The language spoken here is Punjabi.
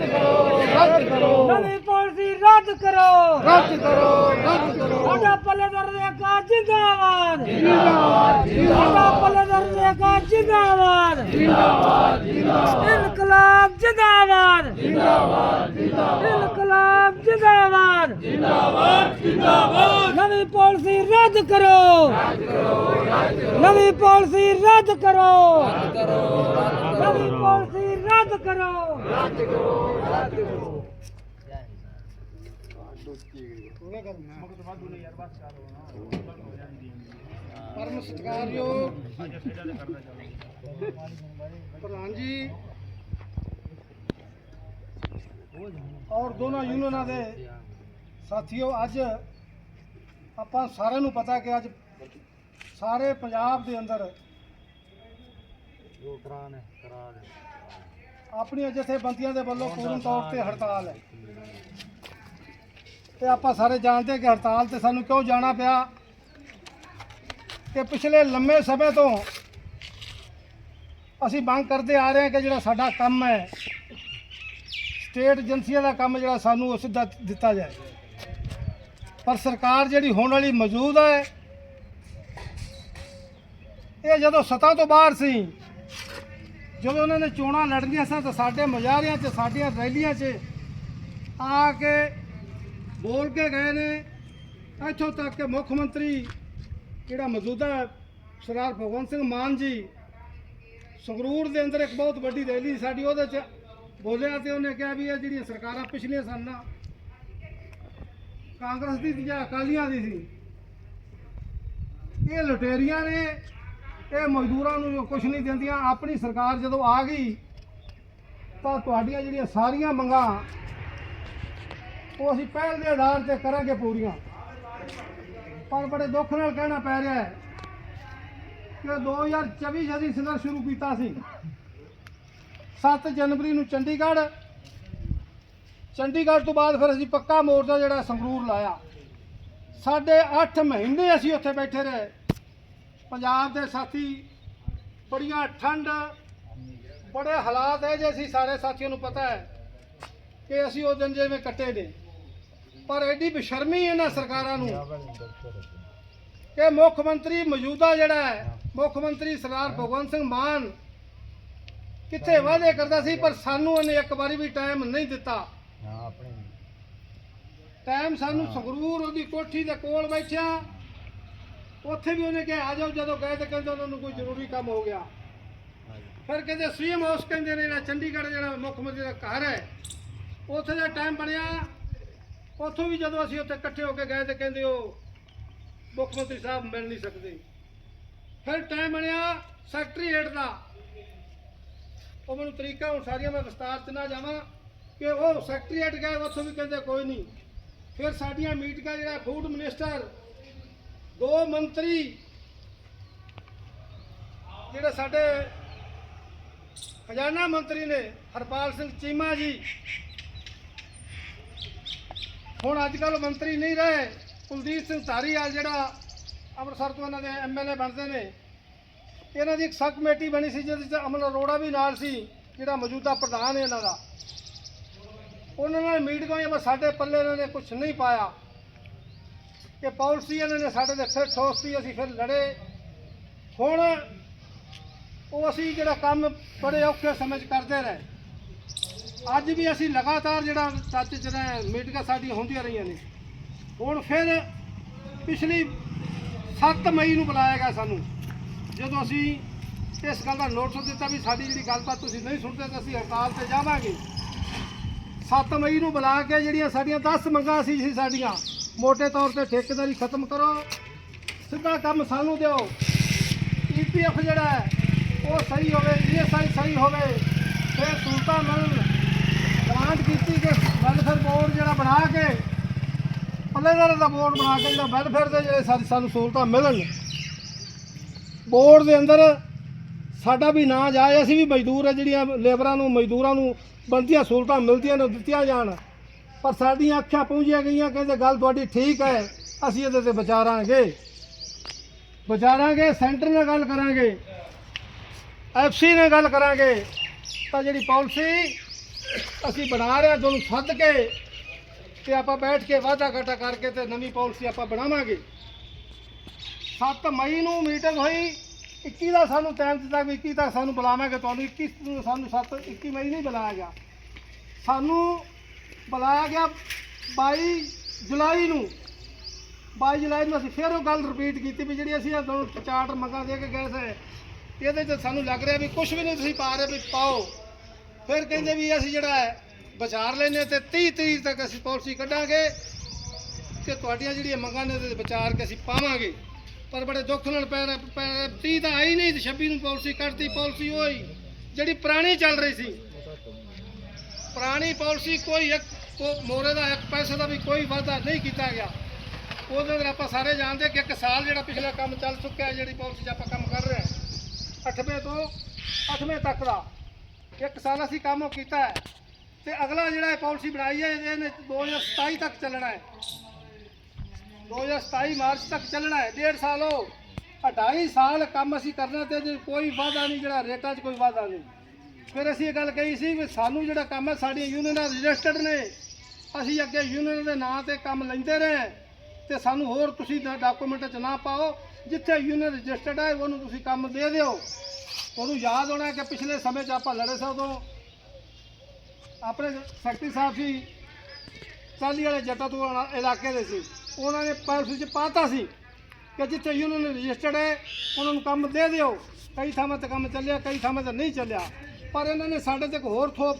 ਰੱਦ ਕਰੋ ਰੱਦ ਕਰੋ। ਨਵੀਂ ਪਾਲਿਸੀ ਰੱਦ ਕਰੋ। ਰੱਦ ਕਰੋ ਰੱਦ ਕਰੋ। ਸਾਡਾ ਪੱਲੇਦਾਰ ਦੇ ਕਾ ਜਿੰਦਾਬਾਦ। ਜਿੰਦਾਬਾਦ ਸਾਡਾ ਪੱਲੇਦਾਰ ਦੇ ਕਾ ਜਿੰਦਾਬਾਦ। ਜਿੰਦਾਬਾਦ ਜਿੰਦਾਬਾਦ। ਇਨਕਲਾਬ ਜਿੰਦਾਬਾਦ। ਜਿੰਦਾਬਾਦ ਜਿੰਦਾਬਾਦ। ਇਨਕਲਾਬ ਜਿੰਦਾਬਾਦ। ਜਿੰਦਾਬਾਦ ਜਿੰਦਾਬਾਦ। ਨਵੀਂ ਪਾਲਿਸੀ ਰੱਦ ਕਰੋ। ਰੱਦ ਕਰੋ ਰੱਦ ਕਰੋ। ਨਵੀਂ ਪਾਲਿਸੀ ਰੱਦ ਕਰੋ ਰੱਦ ਕਰੋ। ਨਵੀਂ ਪਾਲਿਸੀ ਰੱਦ ਕਰੋ। ਪਰਮ ਸਤਿਕਾਰਯੋਗ ਪ੍ਰਧਾਨ ਜੀ ਔਰ ਦੋਨਾਂ ਯੂਨੀਅਨਾਂ ਦੇ ਸਾਥੀਓ ਅੱਜ ਆਪਾਂ ਸਾਰਿਆਂ ਨੂੰ ਪਤਾ ਕਿ ਅੱਜ ਸਾਰੇ ਪੰਜਾਬ ਦੇ ਅੰਦਰ ਆਪਣੀਆਂ ਜਥੇਬੰਦੀਆਂ ਦੇ ਵੱਲੋਂ ਪੂਰਨ ਤੌਰ ਤੇ ਹੜਤਾਲ ਹੈ। ਤੇ ਆਪਾਂ ਸਾਰੇ ਜਾਣਦੇ ਕਿ ਹੜਤਾਲ ਤੇ ਸਾਨੂੰ ਕਿਉਂ ਜਾਣਾ ਪਿਆ? ਕਿ ਪਿਛਲੇ ਲੰਮੇ ਸਮੇਂ ਤੋਂ ਅਸੀਂ ਮੰਗ ਕਰਦੇ ਆ ਰਹੇ ਹਾਂ ਕਿ ਜਿਹੜਾ ਸਾਡਾ ਕੰਮ ਹੈ, ਸਟੇਟ ਏਜੰਸੀਆਂ ਦਾ ਕੰਮ ਜਿਹੜਾ ਸਾਨੂੰ ਉਹ ਸਿੱਧਾ ਦਿੱਤਾ ਜਾਏ। ਪਰ ਸਰਕਾਰ ਜਿਹੜੀ ਹੋਣ ਵਾਲੀ ਮੌਜੂਦ ਹੈ, ਇਹ ਜਦੋਂ ਸਤਾ ਤੋਂ ਬਾਹਰ ਸੀ ਜਦੋਂ ਉਹਨਾਂ ਨੇ ਚੋਣਾਂ ਲੜਨੀਆਂ ਸਨ ਤਾਂ ਸਾਡੇ ਮੁਜ਼ਾਹਰਿਆਂ 'ਚ, ਸਾਡੀਆਂ ਰੈਲੀਆਂ 'ਚ ਆ ਕੇ ਬੋਲ ਕੇ ਗਏ ਨੇ। ਇੱਥੋਂ ਤੱਕ ਕਿ ਮੁੱਖ ਮੰਤਰੀ ਜਿਹੜਾ ਮੌਜੂਦਾ ਸਰਦਾਰ ਭਗਵੰਤ ਸਿੰਘ ਮਾਨ ਜੀ ਸੰਗਰੂਰ ਦੇ ਅੰਦਰ ਇੱਕ ਬਹੁਤ ਵੱਡੀ ਰੈਲੀ ਸਾਡੀ ਉਹਦੇ 'ਚ ਬੋਲਿਆ ਤੇ ਉਹਨੇ ਕਿਹਾ ਵੀ ਇਹ ਜਿਹੜੀਆਂ ਸਰਕਾਰਾਂ ਪਿਛਲੀਆਂ ਸਨ ਨਾ, ਕਾਂਗਰਸ ਦੀ ਸੀ ਜਾਂ ਅਕਾਲੀਆਂ ਦੀ ਸੀ, ਇਹ ਲੁਟੇਰੀਆਂ ਨੇ ਇਹ ਮਜ਼ਦੂਰਾਂ ਨੂੰ ਕੁਝ ਨਹੀਂ ਦਿੰਦੀਆਂ, ਆਪਣੀ ਸਰਕਾਰ ਜਦੋਂ ਆ ਗਈ, ਤਾਂ ਤੁਹਾਡੀਆਂ ਜਿਹੜੀਆਂ ਸਾਰੀਆਂ ਮੰਗਾਂ, ਉਹ ਅਸੀਂ ਪਹਿਲ ਦੇ ਆਧਾਰ ਤੇ ਕਰਾਂਗੇ ਪੂਰੀਆਂ। ਪਰ ਬੜੇ ਦੁੱਖ ਨਾਲ ਕਹਿਣਾ ਪੈ ਰਿਹਾ ਹੈ ਕਿ 2024 'ਚ ਅਸੀਂ ਸੰਘਰਸ਼ ਸ਼ੁਰੂ ਕੀਤਾ ਸੀ 7 ਜਨਵਰੀ ਨੂੰ ਚੰਡੀਗੜ੍ਹ ਚੰਡੀਗੜ੍ਹ ਤੋਂ ਬਾਅਦ ਫਿਰ ਅਸੀਂ ਪੱਕਾ ਮੋਰਚਾ ਜਿਹੜਾ ਸੰਗਰੂਰ ਲਾਇਆ। ਸਾਡੇ 8 ਮਹੀਨੇ ਅਸੀਂ ਉੱਥੇ ਬੈਠੇ ਰਹੇ। ਪੰਜਾਬ ਦੇ ਸਾਥੀ ਬੜੀਆਂ ਠੰਡ ਬੜੇ ਹਾਲਾਤ ਹੈ ਜੇ ਅਸੀਂ ਸਾਰੇ ਸਾਥੀਆਂ ਨੂੰ ਪਤਾ ਹੈ ਕਿ ਅਸੀਂ ਉਹ ਦਿਨ ਜਿਵੇਂ ਕੱਟੇ ਨੇ। ਪਰ ਐਡੀ ਬੇਸ਼ਰਮੀ ਇਹਨਾਂ ਸਰਕਾਰਾਂ ਨੂੰ ਕਿ ਮੁੱਖ ਮੰਤਰੀ ਮੌਜੂਦਾ ਜਿਹੜਾ ਹੈ ਮੁੱਖ ਮੰਤਰੀ ਸਰਦਾਰ ਭਗਵੰਤ ਸਿੰਘ ਮਾਨ ਕਿੱਥੇ ਵਾਅਦੇ ਕਰਦਾ ਸੀ ਪਰ ਸਾਨੂੰ ਉਹਨੇ ਇੱਕ ਵਾਰੀ ਵੀ ਟਾਈਮ ਨਹੀਂ ਦਿੱਤਾ। ਟਾਈਮ ਸਾਨੂੰ ਸੰਗਰੂਰ ਉਹਦੀ ਕੋਠੀ ਦੇ ਕੋਲ ਬੈਠਿਆ ਉੱਥੇ ਵੀ ਉਹਨੇ ਕਿਹਾ, ਆ ਜਾਓ, ਜਦੋਂ ਗਏ ਤਾਂ ਕਹਿੰਦੇ ਉਹਨਾਂ ਨੂੰ ਕੋਈ ਜ਼ਰੂਰੀ ਕੰਮ ਹੋ ਗਿਆ। ਫਿਰ ਕਹਿੰਦੇ, ਸੀਐਮ ਹਾਊਸ ਕਹਿੰਦੇ ਨੇ ਜਿਹੜਾ ਚੰਡੀਗੜ੍ਹ ਜਿਹੜਾ ਮੁੱਖ ਮੰਤਰੀ ਦਾ ਘਰ ਹੈ, ਉੱਥੇ ਦਾ ਟਾਈਮ ਬਣਿਆ। ਉੱਥੋਂ ਵੀ ਜਦੋਂ ਅਸੀਂ ਉੱਥੇ ਇਕੱਠੇ ਹੋ ਕੇ ਗਏ ਤੇ ਕਹਿੰਦੇ ਉਹ ਮੁੱਖ ਮੰਤਰੀ ਸਾਹਿਬ ਮਿਲ ਨਹੀਂ ਸਕਦੇ। ਫਿਰ ਟਾਈਮ ਬਣਿਆ ਸੈਕਟਰੀਏਟ ਦਾ। ਉਹ ਮੈਨੂੰ ਤਰੀਕਾ ਹੁਣ ਸਾਰੀਆਂ ਮੈਂ ਵਿਸਤਾਰ ਚ ਨਾ ਜਾਵਾਂ ਕਿ ਉਹ ਸੈਕਟਰੀਏਟ ਗਏ, ਉੱਥੋਂ ਵੀ ਕਹਿੰਦੇ ਕੋਈ ਨਹੀਂ। ਫਿਰ ਸਾਡੀਆਂ ਮੀਟਿੰਗਾਂ ਜਿਹੜਾ ਫੂਡ ਮਿਨਿਸਟਰ ਦੋ ਮੰਤਰੀ ਜਿਹੜੇ ਸਾਡੇ ਖਜ਼ਾਨਾ ਮੰਤਰੀ ਨੇ, ਹਰਪਾਲ ਸਿੰਘ ਚੀਮਾ ਜੀ। ਹੁਣ ਅੱਜ ਕੱਲ ਮੰਤਰੀ ਨਹੀਂ ਰਹੇ। ਕੁਲਦੀਪ ਸਿੰਘ ਧਾਰੀਵਾਲ ਜਿਹੜਾ ਅੰਮ੍ਰਿਤਸਰ ਤੋਂ ਇਹਨਾਂ ਦੇ ਐਮਐਲਏ ਬਣਦੇ ਨੇ। ਇਹਨਾਂ ਦੀ ਇੱਕ ਸਬ ਕਮੇਟੀ ਬਣੀ ਸੀ, ਜਿਹਦੇ ਵਿੱਚ ਅਮਨ ਅਰੋੜਾ ਵੀ ਨਾਲ ਸੀ, ਜਿਹੜਾ ਮੌਜੂਦਾ ਪ੍ਰਧਾਨ ਹੈ ਇਹਨਾਂ ਦਾ। ਉਹਨਾਂ ਨਾਲ ਮੀਟਿੰਗਾਂ ਹੋਈ, ਪਰ ਸਾਡੇ ਪੱਲੇ ਇਹਨਾਂ ਨੇ ਕੁਝ ਨਹੀਂ ਪਾਇਆ। ਕਿ ਪਾਲਿਸੀ ਇਹਨਾਂ ਨੇ ਸਾਡੇ ਦੇ ਫਿਰ ਠੋਸਤੀ ਅਸੀਂ ਫਿਰ ਲੜੇ। ਹੁਣ ਉਹ ਅਸੀਂ ਜਿਹੜਾ ਕੰਮ ਬੜੇ ਔਖੇ ਸਮੇਂ 'ਚ ਕਰਦੇ ਰਹੇ। ਅੱਜ ਵੀ ਅਸੀਂ ਲਗਾਤਾਰ ਜਿਹੜਾ ਸੱਚ ਜਿਹੜਾ ਮੀਟਿੰਗਾਂ ਸਾਡੀਆਂ ਹੁੰਦੀਆਂ ਰਹੀਆਂ ਨੇ। ਹੁਣ ਫਿਰ ਪਿਛਲੀ 7 ਮਈ ਨੂੰ ਬੁਲਾਇਆ ਗਿਆ ਸਾਨੂੰ। ਜਦੋਂ ਅਸੀਂ ਇਸ ਗੱਲ ਦਾ ਨੋਟਿਸ ਦਿੱਤਾ ਵੀ ਸਾਡੀ ਜਿਹੜੀ ਗੱਲਬਾਤ ਤੁਸੀਂ ਨਹੀਂ ਸੁਣਦੇ, ਤਾਂ ਅਸੀਂ ਹੜਤਾਲ ਤੇ ਜਾਵਾਂਗੇ। 7 ਮਈ ਨੂੰ ਬੁਲਾ ਕੇ ਜਿਹੜੀਆਂ ਸਾਡੀਆਂ 10 ਮੰਗਾਂ ਸੀ ਸੀ ਸਾਡੀਆਂ ਮੋਟੇ ਤੌਰ ਤੇ ਠੇਕੇਦਾਰੀ ਖਤਮ ਕਰੋ। ਸਿੱਧਾ ਕੰਮ ਸਾਨੂੰ ਦਿਓ। ਈਪੀਐਫ ਜਿਹੜਾ ਹੈ, ਉਹ ਸਹੀ ਹੋਵੇ ਈਐਸਆਈ ਸਹੀ ਹੋਵੇ, ਫਿਰ ਸਹੂਲਤਾਂ ਮਿਲਣ। ਗ੍ਰਾਂਟ ਕੀਤੀ ਕਿ ਵੈਲਫੇਅਰ ਬੋਰਡ ਜਿਹੜਾ ਬਣਾ ਕੇ ਪੱਲੇਦਾਰ ਦਾ ਬੋਰਡ ਬਣਾ ਕੇ ਜਿਹੜਾ ਵੈਲਫੇਅਰ ਦੇ ਜਿਹੜੇ ਸਾਡੀ ਸਾਨੂੰ ਸਹੂਲਤਾਂ ਮਿਲਣ। ਬੋਰਡ ਦੇ ਅੰਦਰ ਸਾਡਾ ਵੀ ਨਾਂ ਜਾਏ, ਅਸੀਂ ਵੀ ਮਜ਼ਦੂਰ ਆ, ਜਿਹੜੀਆਂ ਲੇਬਰਾਂ ਨੂੰ, ਮਜ਼ਦੂਰਾਂ ਨੂੰ ਬੰਦੀਆਂ ਸਹੂਲਤਾਂ ਮਿਲਦੀਆਂ ਨੇ ਦਿੱਤੀਆਂ ਜਾਣ। ਪਰ ਸਾਡੀਆਂ ਅੱਖਾਂ ਪੂੰਝੀਆਂ ਗਈਆਂ, ਕਹਿੰਦੇ ਗੱਲ ਤੁਹਾਡੀ ਠੀਕ ਹੈ, ਅਸੀਂ ਇਹਦੇ ਤੇ ਵਿਚਾਰਾਂਗੇ। ਵਿਚਾਰਾਂਗੇ, ਸੈਂਟਰ ਨਾਲ ਗੱਲ ਕਰਾਂਗੇ, ਐਫਸੀ ਨਾਲ ਗੱਲ ਕਰਾਂਗੇ। ਤਾਂ ਜਿਹੜੀ ਪਾਲਿਸੀ ਅਸੀਂ ਬਣਾ ਰਹੇ ਹਾਂ, ਤੁਹਾਨੂੰ ਸੱਦ ਕੇ ਤੇ ਆਪਾਂ ਬੈਠ ਕੇ ਵਾਅਦਾ ਘਾਟਾ ਕਰਕੇ ਤੇ ਨਵੀਂ ਪਾਲਿਸੀ ਆਪਾਂ ਬਣਾਵਾਂਗੇ। 7 ਮਈ ਨੂੰ ਮੀਟਿੰਗ ਹੋਈ 21 ਦਾ ਸਾਨੂੰ ਟਾਈਮ ਦਿੱਤਾ ਵੀ 21 ਤੱਕ ਸਾਨੂੰ ਬੁਲਾਵਾਂਗੇ, ਤੁਹਾਨੂੰ 21 ਨੂੰ ਸਾਨੂੰ 7 21 ਮਈ ਨਹੀਂ ਬੁਲਾਇਆ ਗਿਆ। ਸਾਨੂੰ ਬੁਲਾਇਆ ਗਿਆ 22 ਜੁਲਾਈ ਨੂੰ। 22 ਜੁਲਾਈ ਨੂੰ ਅਸੀਂ ਫਿਰ ਉਹ ਗੱਲ ਰਿਪੀਟ ਕੀਤੀ ਵੀ ਜਿਹੜੀ ਅਸੀਂ ਇਹ ਤੁਹਾਨੂੰ ਚਾਰਟਰ ਮੰਗਾ ਦੇ ਕੇ ਗਏ ਸੀ ਇਹਦੇ 'ਚ ਸਾਨੂੰ ਲੱਗ ਰਿਹਾ ਵੀ ਕੁਝ ਵੀ ਨਹੀਂ ਤੁਸੀਂ ਪਾ ਰਹੇ ਵੀ ਪਾਓ। ਫਿਰ ਕਹਿੰਦੇ ਵੀ ਅਸੀਂ ਜਿਹੜਾ ਹੈ ਵਿਚਾਰ ਲੈਨੇ ਤੇ 30 ਤਰੀਕ ਤੱਕ ਅਸੀਂ ਪਾਲਿਸੀ ਕੱਢਾਂਗੇ ਤੇ ਤੁਹਾਡੀਆਂ ਜਿਹੜੀਆਂ ਮੰਗਾਂ ਨੇ ਉਹਦੇ ਵਿਚਾਰ ਕੇ ਅਸੀਂ ਪਾਵਾਂਗੇ। ਪਰ ਬੜੇ ਦੁੱਖ ਨਾਲ ਪੈ ਰਿਹਾ- ਪੈ ਰਿਹਾ, 30 ਤਾਂ ਆਈ ਨਹੀਂ ਤੇ 26 ਨੂੰ ਪਾਲਿਸੀ ਕੱਢਤੀ ਪਾਲਿਸੀ ਹੋਈ ਜਿਹੜੀ ਪੁਰਾਣੀ ਚੱਲ ਰਹੀ ਸੀ। ਪੁਰਾਣੀ ਪਾਲਿਸੀ ਕੋਈ ਇੱਕ ਕੋ- ਮੋਰੇ ਦਾ ਇੱਕ ਪੈਸੇ ਦਾ ਵੀ ਕੋਈ ਵਾਅਦਾ ਨਹੀਂ ਕੀਤਾ ਗਿਆ। ਉਹਦੇ ਅੰਦਰ ਆਪਾਂ ਸਾਰੇ ਜਾਣਦੇ ਕਿ ਇੱਕ ਸਾਲ ਜਿਹੜਾ ਪਿਛਲਾ ਕੰਮ ਚੱਲ ਚੁੱਕਿਆ ਜਿਹੜੀ ਪਾਲਿਸੀ 'ਚ ਆਪਾਂ ਕੰਮ ਕਰ ਰਹੇ ਹਾਂ। 8ਵੇਂ ਤੋਂ 8ਵੇਂ ਤੱਕ ਦਾ ਇੱਕ ਸਾਲ ਅਸੀਂ ਕੰਮ ਉਹ ਕੀਤਾ ਹੈ ਤੇ ਅਗਲਾ ਜਿਹੜਾ ਇਹ ਪਾਲਿਸੀ ਬਣਾਈ ਹੈ ਇਹਨੇ 2027 ਤੱਕ ਚੱਲਣਾ ਹੈ। 2027 ਮਾਰਚ ਤੱਕ ਚੱਲਣਾ ਹੈ, ਡੇਢ ਸਾਲ ਹੋ। 2.5 ਸਾਲ ਕੰਮ ਅਸੀਂ ਕਰਨਾ ਤੇ ਕੋਈ ਵਾਅਦਾ ਨਹੀਂ, ਜਿਹੜਾ ਰੇਟਾਂ 'ਚ ਕੋਈ ਵਾਅਦਾ ਨਹੀਂ। ਫਿਰ ਅਸੀਂ ਇਹ ਗੱਲ ਕਹੀ ਸੀ ਵੀ ਸਾਨੂੰ ਜਿਹੜਾ ਕੰਮ ਹੈ, ਸਾਡੀਆਂ ਯੂਨੀਅਨਾਂ ਰਜਿਸਟਰਡ ਨੇ। ਅਸੀਂ ਅੱਗੇ ਯੂਨੀਅਨ ਦੇ ਨਾਂ ਤੇ ਕੰਮ ਲੈਂਦੇ ਰਹੇ ਤੇ ਸਾਨੂੰ ਹੋਰ ਤੁਸੀਂ ਡਾਕੂਮੈਂਟ 'ਚ ਨਾ ਪਾਓ। ਜਿੱਥੇ ਯੂਨੀਅਨ ਰਜਿਸਟਰਡ ਹੈ, ਉਹਨੂੰ ਤੁਸੀਂ ਕੰਮ ਦੇ ਦਿਓ। ਤੁਹਾਨੂੰ ਯਾਦ ਹੋਣਾ ਕਿ ਪਿਛਲੇ ਸਮੇਂ 'ਚ ਆਪਾਂ ਲੜੇ ਸਾਂ ਉਦੋਂ। ਆਪਣੇ ਸੈਕਟਰੀ ਸਾਹਿਬ ਸੀ ਚਾਲੀ ਵਾਲੇ ਜੱਟਾ ਤੋਂ ਇਲਾਕੇ ਦੇ ਸੀ। ਉਹਨਾਂ ਨੇ ਪਰਸ 'ਚ ਪਾਤਾ ਸੀ ਕਿ ਜਿੱਥੇ ਯੂਨੀਅਨ ਰਜਿਸਟਰਡ ਹੈ, ਉਹਨਾਂ ਨੂੰ ਕੰਮ ਦੇ ਦਿਓ। ਕਈ ਥਾਵਾਂ ਤੇ ਕੰਮ ਚੱਲਿਆ, ਕਈ ਥਾਵਾਂ ਤੇ ਨਹੀਂ ਚੱਲਿਆ। ਪਰ ਇਹਨਾਂ ਨੇ ਸਾਡੇ ਤੇ ਇੱਕ ਹੋਰ ਥੋਪ